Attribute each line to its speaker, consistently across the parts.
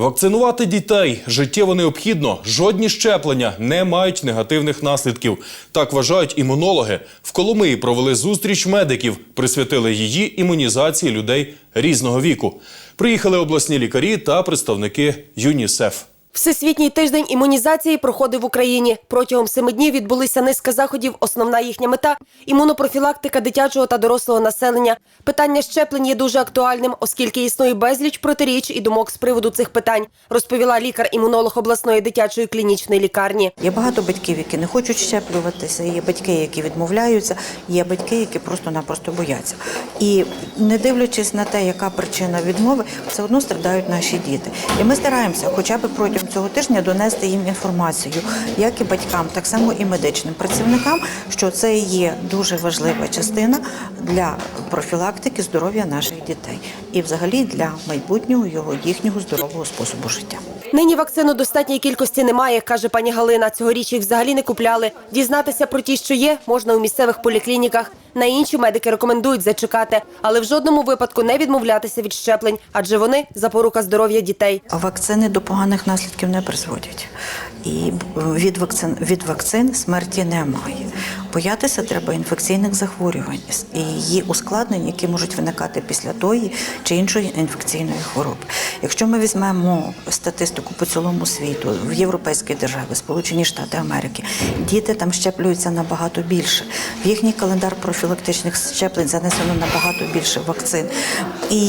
Speaker 1: Вакцинувати дітей життєво необхідно. Жодні щеплення не мають негативних наслідків. Так вважають імунологи. В Коломиї провели зустріч медиків, присвятили її імунізації людей різного віку. Приїхали обласні лікарі та представники ЮНІСЕФ.
Speaker 2: Всесвітній тиждень імунізації проходив в Україні. Протягом семи днів відбулися низка заходів. Основна їхня мета імунопрофілактика дитячого та дорослого населення. Питання щеплень є дуже актуальним, оскільки існує безліч протиріч і думок з приводу цих питань, розповіла лікар-імунолог обласної дитячої клінічної лікарні.
Speaker 3: Є багато батьків, які не хочуть щеплюватися, є батьки, які відмовляються, є батьки, які просто-напросто бояться. І не дивлячись на те, яка причина відмови, все одно страдають наші діти. І ми стараємося, хоча б протягом цього тижня, донести їм інформацію, як і батькам, так само і медичним працівникам, що це є дуже важлива частина для профілактики здоров'я наших дітей і, взагалі, для майбутнього його їхнього здорового способу життя.
Speaker 2: Нині вакцину достатньої кількості немає, каже пані Галина. Цьогоріч їх взагалі не купляли. Дізнатися про ті, що є, можна у місцевих поліклініках. На інші медики рекомендують зачекати, але в жодному випадку не відмовлятися від щеплень, адже вони запорука здоров'я дітей.
Speaker 3: Вакцини до поганих наслідків не призводять. І від вакцин, від вакцин смерті немає. Боятися треба інфекційних захворювань і її ускладнень, які можуть виникати після тої чи іншої інфекційної хвороби. Якщо ми візьмемо статистику по цілому світу, в європейські держави, Сполучені Штати Америки, діти там щеплюються набагато більше. В їхній календар профілактичних щеплень занесено набагато більше вакцин. І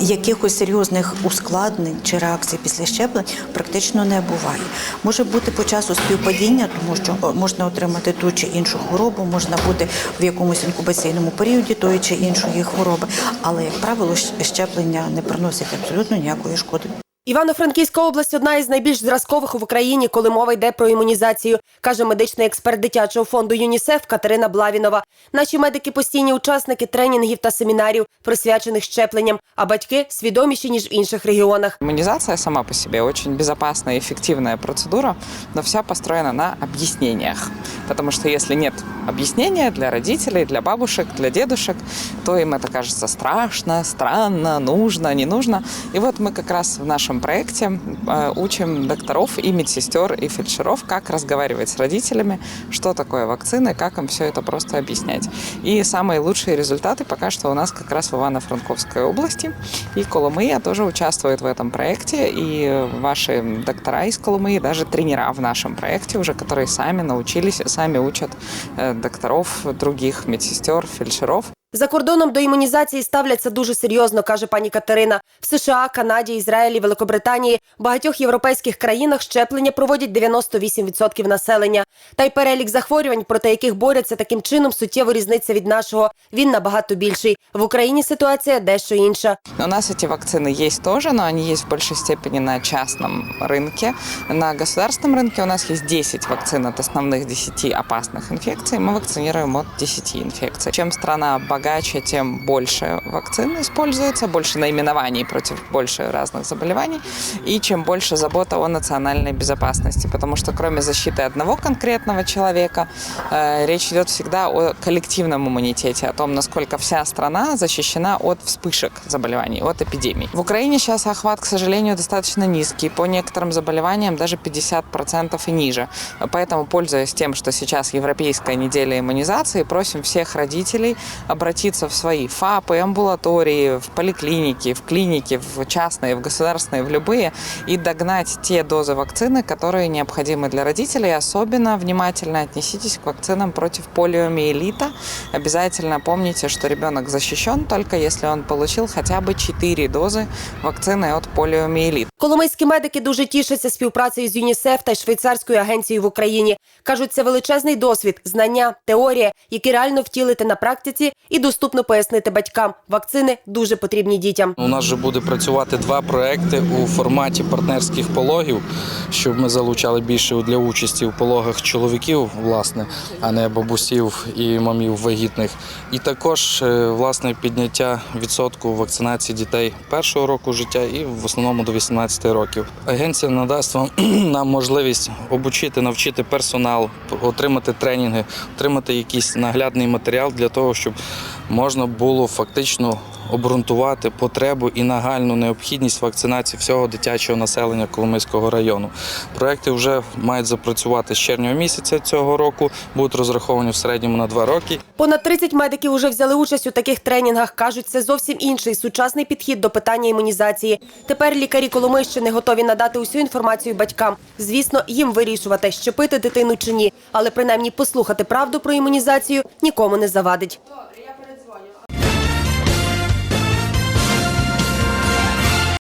Speaker 3: якихось серйозних ускладнень чи реакцій після щеплень практично не буває. Може бути по часу співпадіння, тому що можна отримати ту чи іншу хворобу, можна бути в якомусь інкубаційному періоді тої чи іншої хвороби, але як правило, щеплення не приносить абсолютно ніякої шкоди.
Speaker 2: Івано-Франківська область одна із найбільш зразкових в Україні, коли мова йде про імунізацію, каже медичний експерт дитячого фонду ЮНІСЕФ Катерина Блавінова. Наші медики постійні учасники тренінгів та семінарів, присвячених щепленням, а батьки свідоміші ніж в інших регіонах.
Speaker 4: Иммунизация сама по себе очень безопасная и эффективная процедура, но вся построена на объяснениях. Потому что если нет объяснения для родителей, для бабушек, для дедушек, то им это кажется страшно, странно, нужно, не нужно. И вот мы как раз в нашем проекте э, учим докторов и медсестер и фельдшеров, как разговаривать с родителями, что такое вакцины, как им все это просто объяснять. И самые лучшие результаты пока что у нас как раз в Ивано-Франковской области. И Коломыя тоже участвует в этом проекте. И ваши доктора из Коломыи, даже тренера в нашем проекте уже, которые сами научились, сами учат э, докторов, других медсестер, фельдшеров.
Speaker 2: За кордоном до імунізації ставляться дуже серйозно, каже пані Катерина. В США, Канаді, Ізраїлі, Великобританії, багатьох європейських країнах щеплення проводять 98% населення. Та й перелік захворювань, проти яких борються таким чином, суттєво різниця від нашого. Він набагато більший. В Україні ситуація дещо інша.
Speaker 4: У нас эти вакцины есть тоже, но они есть в большей степени на частном рынке. На государственном рынке у нас есть 10 вакцин от основных 10 опасных инфекций. Мы вакцинируем от 10 инфекций. Чем страна богаче, тем больше вакцин используется, больше наименований против больше разных заболеваний. И чем больше забота о национальной безопасности. Потому что кроме защиты одного конкретного человека, э, речь идет всегда о коллективном иммунитете, о том, насколько вся страна защищена от вспышек заболеваний, от эпидемий. В Украине сейчас охват, к сожалению, достаточно низкий. По некоторым заболеваниям даже 50% и ниже. Поэтому, пользуясь тем, что сейчас Европейская неделя иммунизации, просим всех родителей обратиться в свои ФАПы, амбулатории, в поликлиники, в клиники, в частные, в государственные, в любые, и догнать те дозы вакцины, которые необходимы для родителей. Особенно внимательно отнеситесь к вакцинам против полиомиелита. Обязательно помните, что ребенок защищен только если он получил хотя бы 4 дозы вакцины от полиомиелита.
Speaker 2: Коломийські медики дуже тішаться співпрацею з ЮНІСЕФ та Швейцарською агенцією в Україні. Кажуть, це величезний досвід, знання, теорія, які реально втілити на практиці і доступно пояснити батькам. Вакцини дуже потрібні дітям.
Speaker 5: У нас вже буде працювати два проекти у форматі партнерських пологів, щоб ми залучали більше для участі в пологах чоловіків, власне, а не бабусів і мамів вагітних. І також е, власне підняття відсотку вакцинації дітей першого року життя і в основному до 18 років. Агенція надасть вам нам можливість обучити, навчити персонал, отримати тренінги, отримати якийсь наглядний матеріал для того, щоб можна було фактично обґрунтувати потребу і нагальну необхідність вакцинації всього дитячого населення Коломийського району. Проекти вже мають запрацювати з червня місяця цього року, будуть розраховані в середньому на два роки.
Speaker 2: Понад 30 медиків уже взяли участь у таких тренінгах. кажуть, це зовсім інший сучасний підхід до питання імунізації. Тепер лікарі Коломийщини готові надати усю інформацію батькам. Звісно, їм вирішувати, щепити дитину чи ні, але принаймні послухати правду про імунізацію нікому не завадить.